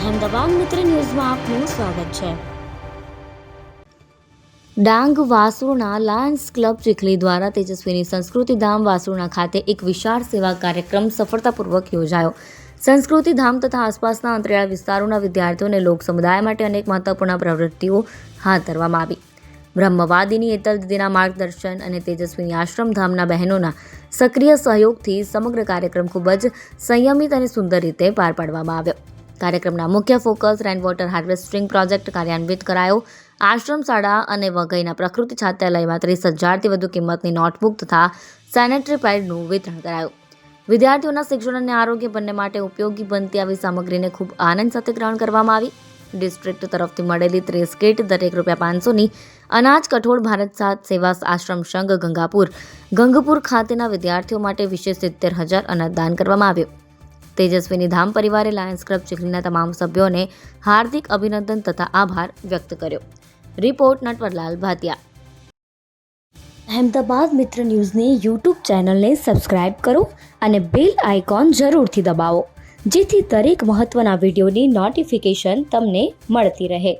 અહેમદાબાદ મિત્ર ન્યૂઝમાં આપનું સ્વાગત છે. ડાંગ વાસુરના લાયન્સ ક્લબ ચીખલી દ્વારા તેજસ્વીની સંસ્કૃતિ ધામ વાસુણા ખાતે એક વિશાળ સેવા કાર્યક્રમ સફળતાપૂર્વક યોજાયો. સંસ્કૃતિ ધામ તથા આસપાસના અંતરિયાળ વિસ્તારોના વિદ્યાર્થીઓને લોક સમુદાય માટે અનેક મહત્વપૂર્ણ પ્રવૃત્તિઓ હાથ ધરવામાં આવી. બ્રહ્મવાદીની એતલ દીદીના માર્ગદર્શન અને તેજસ્વીની આશ્રમધામના બહેનોના સક્રિય સહયોગથી સમગ્ર કાર્યક્રમ ખૂબ જ સંયમિત અને સુંદર રીતે પાર પાડવામાં આવ્યો. કાર્યક્રમના મુખ્ય focus rain water harvesting project કાર્યાન્વિત કરાયો. આશ્રમ શાળા અને વઘઈના પ્રકૃતિ છાત્રાલયમાં ત્રીસ હજારથી વધુ કિંમતની નોટબુક તથા સેનેટરી પેડનું વિતરણ કરાયું. વિદ્યાર્થીઓના શિક્ષણ અને આરોગ્ય બંને માટે ઉપયોગી બનતી આવી સામગ્રીને ખૂબ આનંદ સાથે ગ્રહણ કરવામાં આવી. ડિસ્ટ્રિક્ટ તરફથી મળેલી ત્રીસ કીટ દરેક રૂપિયા પાંચસોની અનાજ કઠોળ ભારત સાથ સેવા આશ્રમ સંઘ ગંગાપુર, ગંગપુર ખાતેના વિદ્યાર્થીઓ માટે વિશેષ સિત્તેર હજાર અનાજદાન કરવામાં આવ્યું. તેજસ્વીની ધામ પરિવારે લાયન્સ ક્લબ ચીખલીના તમામ સભ્યોને હાર્દિક અભિનંદન તથા આભાર વ્યક્ત કર્યો. રિપોર્ટ નટવરલાલ ભાતિયા અહેમદાબાદ મિત્ર ન્યૂઝની યુટ્યુબ ચેનલને સબસ્ક્રાઇબ કરો અને બેલ આઇકોન જરૂરથી દબાવો, જેથી દરેક મહત્ત્વના વિડીયોની નોટિફિકેશન તમને મળતી રહે.